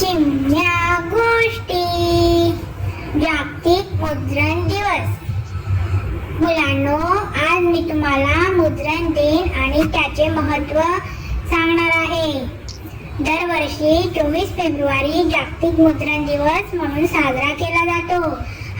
चिमण्या गोष्टी. जागतिक मुद्रण दिवस. मुलांनो आज मी तुम्हाला मुद्रण दिन आणि त्याचे महत्त्व सांगणार आहे. दरवर्षी चोवीस फेब्रुवारी जागतिक मुद्रण दिवस म्हणून साजरा केला जातो.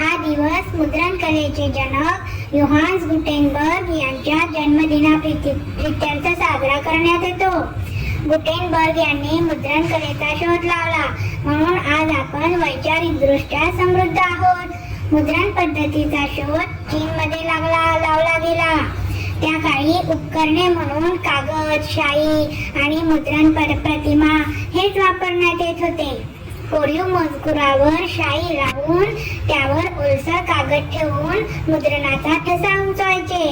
हा दिवस मुद्रण कलेचे जनक युहान्स गुटेनबर्ग यांच्या जन्मदिनाप्रित्यर्थ साजरा करण्यात येतो. गुटेनबर्ग यांनी मुद्रण कलेचा शोध लावला. म्हणून आज आपण वैचारिक दृष्ट्या समृद्ध आहोत. मुद्रण पद्धतीचा शोध चीन मध्ये लागला लावला गेला. त्या काळी उपकरणे म्हणून कागद शाई आणि मुद्रण प्रतिमा हेच वापरण्यात येत होते. कोरीव मजकुरावर शाई लावून त्यावर ओलसर कागद ठेवून मुद्रणाचा ठसा उंचवायचे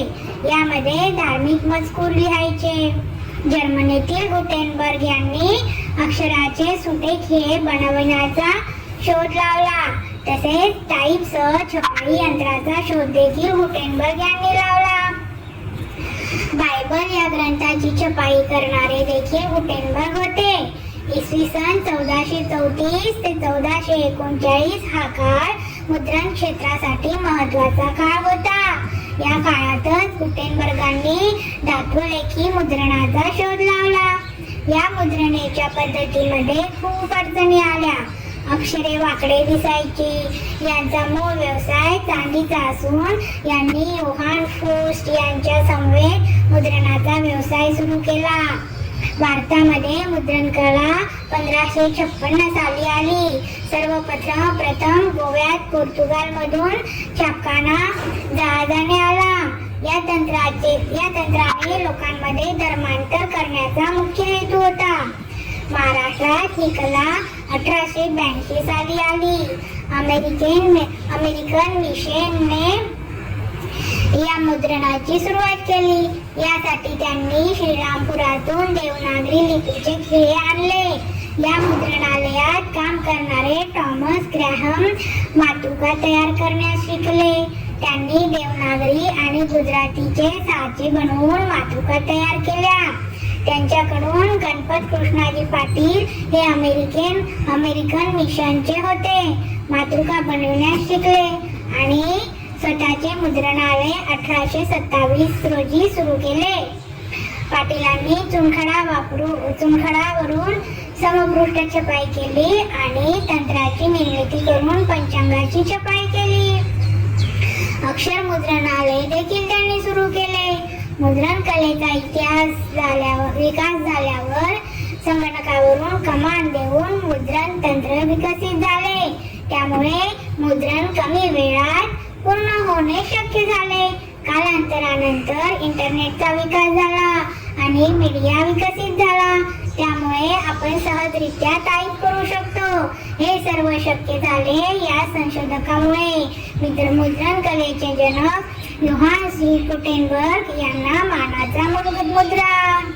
यामध्ये धार्मिक मजकूर लिहायचे. जर्मनीतील गुटेनबर्ग यांनी अक्षराचे सुटे खिळे बनवण्याचा शोध लावला. तसेच टाईपसह छपाई यंत्राचा शोध देखील गुटेनबर्ग यांनी लावला. बायबल या ग्रंथाची छपाई करणारे देखील गुटेनबर्ग होते. इसवी सन चौदाशे चौतीस ते चौदाशे एकोणचाळीस हा काळ मुद्रण क्षेत्रासाठी महत्त्वाचा काळ होता. या काळातच गुटेनबर्गांनी धातू की मुद्रणाचा शोध लावला. या मुद्रणेच्या पद्धतीमध्ये खूप अडचणी आल्या. अक्षरे वाकडे दिसायची. यांचा मूळ व्यवसाय चांदीचा असून यांनी योहान फोस्ट यांच्या समवेत मुद्रणाचा व्यवसाय सुरू केला. भारतामध्ये मुद्रण कला पंधराशे छप्पन्न साली आली. सर्वप्रथम प्रथम गोव्यात पोर्तुगाल मधून छापखाना जहाजाने या तंत्राचे या तंत्राने लोकांमध्ये धर्मांतर करण्याचा मुख्य हेतू होता. महाराष्ट्रात ही कला अठराशे ब्याऐंशी साली आली. अमेरिकेन अमेरिकन मिशनने या मुद्रणाची सुरुवात केली. यासाठी त्यांनी श्रीरामपुरातून देवनागरी लिपीचे खिळे आणले. या मुद्रणालयात काम करणारे टॉमस ग्रॅहम मातुका तयार करण्यास शिकले. त्यांनी देवनागरी आणि गुजरातीचे साचे बनवून मातृका तयार केल्या. त्यांच्याकडून गणपत कृष्णाजी पाटील हे अमेरिकन अमेरिकन मिशनचे होते. मातृका बनविण्यास शिकले आणि स्वतःचे मुद्रणालय अठराशे सत्तावीस रोजी सुरू केले. पाटीलांनी चुनखडा वापरू चुनखडावरून समपृष्ठ छपाई केली आणि तंत्राची निर्मिती करून पंचांगाची छपाई केली. अक्षर मुद्रणालय देखील त्यांनी सुरू केले मुद्रण कलेचा इतिहास झाल्यावर विकास झाल्यावर संगणकावरून कमांड देऊन मुद्रण तंत्र विकसित झाले. त्यामुळे मुद्रण कमी वेळात पूर्ण होणे शक्य झाले. कालांतरानंतर इंटरनेटचा विकास झाला आणि मीडिया विकसित झाला. त्यामुळे आपण सहजरित्या टाईप करू शकतो. हे सर्व शक्य झाले या संशोधकामुळे. मित्र मुद्रण कलेचे जनक योहान सी कुटेनबर्ग यांना मानाचा मूलभूत मुद्रा.